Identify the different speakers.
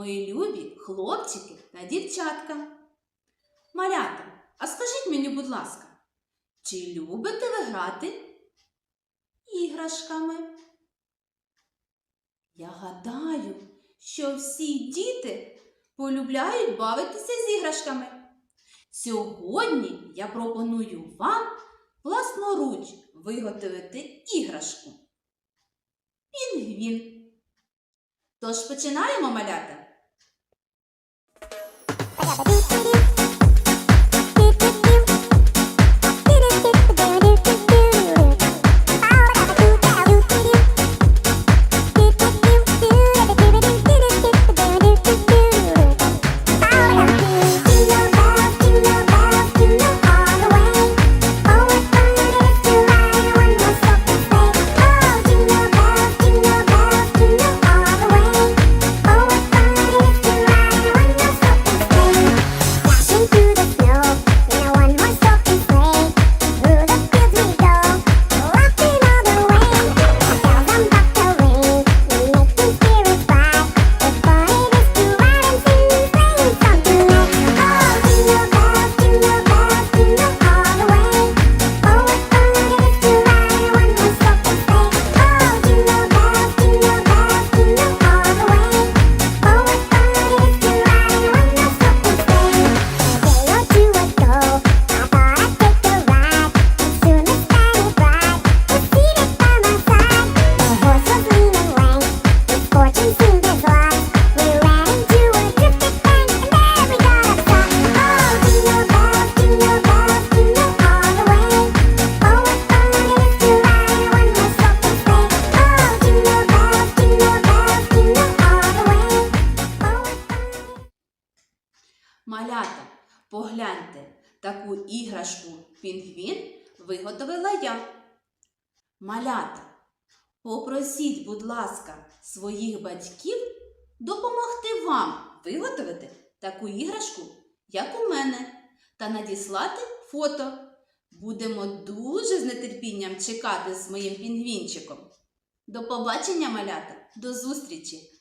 Speaker 1: мої любі хлопчики та дівчатка. Малята, а скажіть мені, будь ласка, чи любите ви грати іграшками? Я гадаю, що всі діти полюбляють бавитися з іграшками. Сьогодні я пропоную вам власноруч виготовити іграшку. Пінгвін. Тож починаємо
Speaker 2: маляти. Bye.
Speaker 1: Малята, погляньте, таку іграшку пінгвін виготовила я. Малята, попросіть, будь ласка, своїх батьків допомогти вам виготовити таку іграшку, як у мене, та надіслати фото. Будемо дуже з нетерпінням чекати з моїм пінгвінчиком. До побачення, малята, до зустрічі!